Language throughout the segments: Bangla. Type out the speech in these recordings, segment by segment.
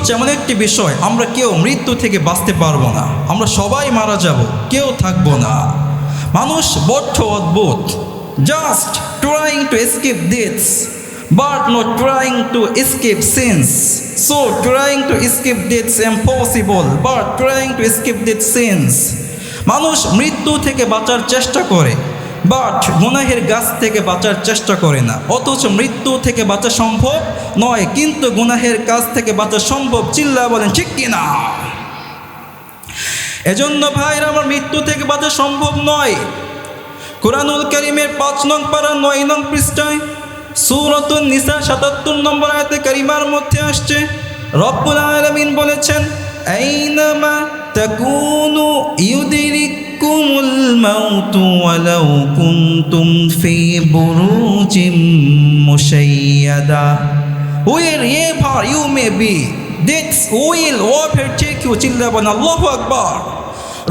হচ্ছে এমন একটি বিষয় আমরা কেউ মৃত্যু থেকে বাঁচতে পারব না আমরা সবাই মারা যাব কেউ থাকব না মানুষ বড্ড অদ্ভুত just trying to escape this but not trying to escape sins. So trying to escape death's impossible, but trying to escape death sins. মানুষ মৃত্যু থেকে বাঁচার চেষ্টা করে বাট গুনাহের গাছ থেকে বাঁচার চেষ্টা করে না। অথচ মৃত্যু থেকে বাঁচা সম্ভব নয়, কিন্তু গুনাহের কাছ থেকে বাঁচা সম্ভব চিল্লা বলেন, ঠিক কিনা? এজন্য ভাইরা, আমার মৃত্যু থেকে বাঁচা সম্ভব নয়। কোরআনুল করিমের পাঁচ নং পাড়া নয় নং পৃষ্ঠায় সুরতুন নিসা সাতাত্তর নম্বর আয়তে করিমার মধ্যে আসছে, রব্বুল আলামিন বলেছেন, আইনামা তাকুনু ইউদিরিকুমুল মাউতু ওয়ালাউ কুনতুম ফি বুরুজিম মুশাইয়াদা Wherever you may be, death will overtake you. চিল্লাবেন আল্লাহু আকবার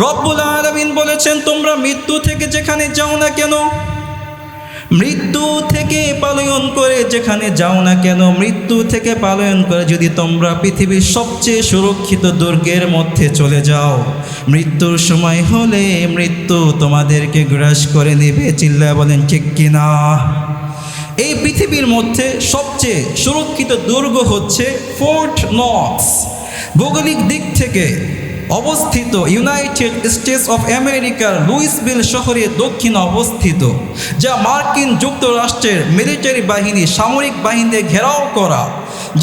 রব্বুল আলামিন বলেছেন তোমরা মৃত্যু থেকে যেখানে যাও না কেন? মৃত্যু থেকে পালয়ন করে যেখানে যাও না কেন, মৃত্যু থেকে পালয়ন করে যদি তোমরা পৃথিবীর সবচেয়ে সুরক্ষিত দুর্গের মধ্যে চলে যাও, মৃত্যুর সময় হলে মৃত্যু তোমাদেরকে গ্রাস করে নেবে। চিল্লা বলেন, ঠিক কিনা? এই পৃথিবীর মধ্যে সবচেয়ে সুরক্ষিত দুর্গ হচ্ছে ফোর্ট নক্স। ভৌগোলিক দিক থেকে অবস্থিত ইউনাইটেড স্টেটস অফ আমেরিকার লুইসবিল শহরে দক্ষিণে অবস্থিত, যা মার্কিন যুক্তরাষ্ট্রের মিলিটারি বাহিনী সামরিক বাহিনীতে ঘেরাও করা।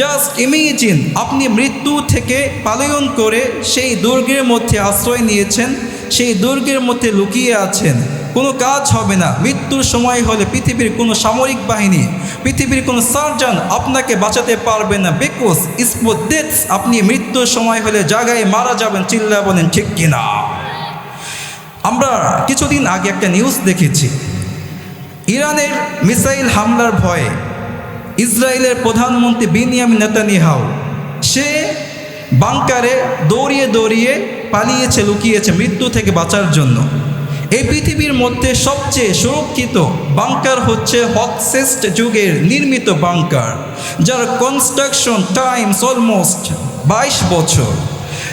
জাস্ট ইমেজিন আপনি মৃত্যু থেকে পালয়ন করে সেই দুর্গের মধ্যে আশ্রয় নিয়েছেন, সেই দুর্গের মধ্যে লুকিয়ে আছেন। কোনো কাজ হবে না। মৃত্যুর সময় হলে পৃথিবীর কোনো সামরিক বাহিনী, পৃথিবীর কোনো সার্জন আপনাকে বাঁচাতে পারবে না বিকজ স্পোর্ট ডেথস আপনি মৃত্যুর সময় হলে জায়গায় মারা যাবেন চিল্লা বলেন, ঠিক কিনা? আমরা কিছুদিন আগে একটা নিউজ দেখেছি। ইরানের মিসাইল হামলার ভয়ে ইসরায়েলের প্রধানমন্ত্রী বিনিয়াম নেতানিহাউ সে বাংকারে দৌড়িয়ে দৌড়িয়ে পালিয়েছে, লুকিয়েছে মৃত্যু থেকে বাঁচার জন্য। এই পৃথিবীর মধ্যে সবচেয়ে সুরক্ষিত বাংকার হচ্ছে হকসেস্ট যুগের নির্মিত বাংকার যার কনস্ট্রাকশন টাইমস অলমোস্ট বাইশ বছর।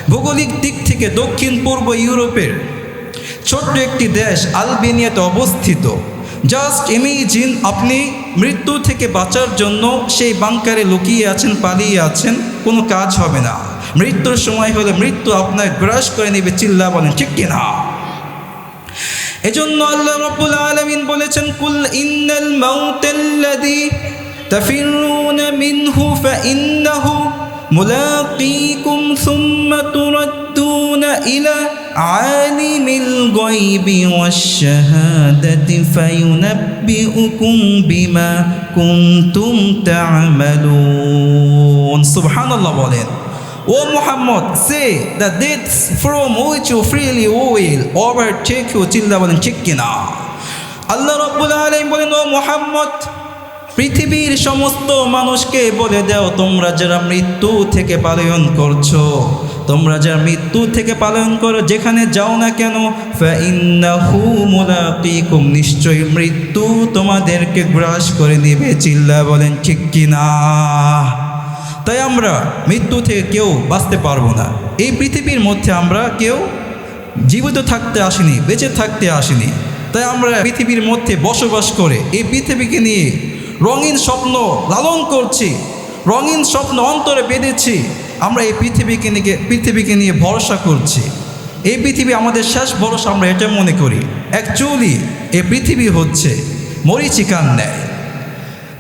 ভৌগোলিক দিক থেকে দক্ষিণ পূর্ব ইউরোপের ছোট্ট একটি দেশ আলবেনিয়াতে অবস্থিত। জাস্ট ইমেজিন আপনি মৃত্যু থেকে বাঁচার জন্য সেই বাংকারে লুকিয়ে আছেন, পালিয়ে আছেন, কোনো কাজ হবে না। মৃত্যুর সময় হলে মৃত্যু আপনার গ্রাস করে নেবে চিল্লা বলেন, ঠিক কিনা? এজন্য আল্লাহ রাব্বুল আলামিন বলেছেন কুল ইন্নাল মাউতাল্লাযী তাফিরুনা মিনহু ফাইন্নাহু মুলাকীকুম সুম্মা তুরাদ্দুনা ইলা আলিমিল গায়বি ওয়াশ-শাহাদাতি ফায়ুনাব্বিউকুম বিমা কুনতুম তা'মালুন সুবহানাল্লাহ বলেন O Muhammad, say the deaths from which you freely will overtake you চিল্লা বলেন ঠিক কিনা আল্লাহ রব্বুল আলাইহিম বলেন ও মুহাম্মদ পৃথিবীর সমস্ত মানুষকে বলে দাও তোমরা যারা মৃত্যু থেকে পালয়ন করছ তোমরা যারা মৃত্যু থেকে পালন করো যেখানে যাও না কেন নিশ্চয়ই মৃত্যু তোমাদেরকে গ্রাস করে নেবে চিল্লা বলেন ঠিক কিনা? তাই আমরা মৃত্যু থেকে কেউ বাঁচতে পারব না। এই পৃথিবীর মধ্যে আমরা কেউ জীবিত থাকতে আসিনি, বেঁচে থাকতে আসিনি। তাই আমরা পৃথিবীর মধ্যে বসবাস করে এই পৃথিবীকে নিয়ে রঙিন স্বপ্ন লালন করছি, রঙিন স্বপ্ন অন্তরে বেঁধেছি। আমরা এই পৃথিবীকে নিয়ে পৃথিবীকে নিয়ে ভরসা করছি। এই পৃথিবী আমাদের শেষ ভরসা আমরা এটা মনে করি। অ্যাকচুয়ালি এই পৃথিবী হচ্ছে মরিচিকার ন্যায়,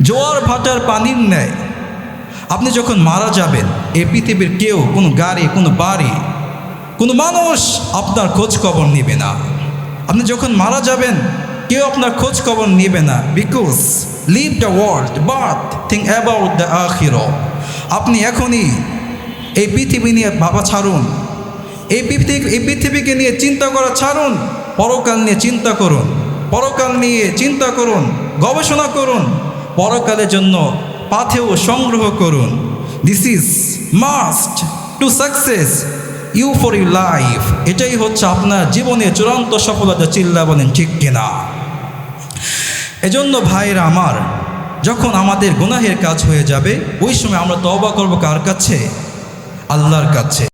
জোয়ার ভাটার পানির ন্যায়। আপনি যখন মারা যাবেন এই পৃথিবীর কেউ, কোনো গাড়ি, কোনো বাড়ি, কোনো মানুষ আপনার খোঁজ খবর নেবে না। আপনি যখন মারা যাবেন, কেউ আপনার খোঁজ খবর নেবে না because live the world but think about the আখির আপনি এখনই এই পৃথিবী নিয়ে ভাবা ছাড়ুন। এই পৃথিবী, এই পৃথিবীকে নিয়ে চিন্তা করা ছাড়ুন। পরকাল নিয়ে চিন্তা করুন। পরকাল নিয়ে চিন্তা করুন। গবেষণা করুন। পরকালের জন্য পাথেও সংগ্রহ করুন। This is must to success you for you life এটাই হচ্ছে আপনার জীবনে চূড়ান্ত সফলতা চিল্লা বলেন, ঠিক কিনা? এজন্য ভাইরা আমার, যখন আমাদের গুনাহের কাজ হয়ে যাবে, ওই সময় আমরা তবা করব কার কাছে? আল্লাহর কাছে।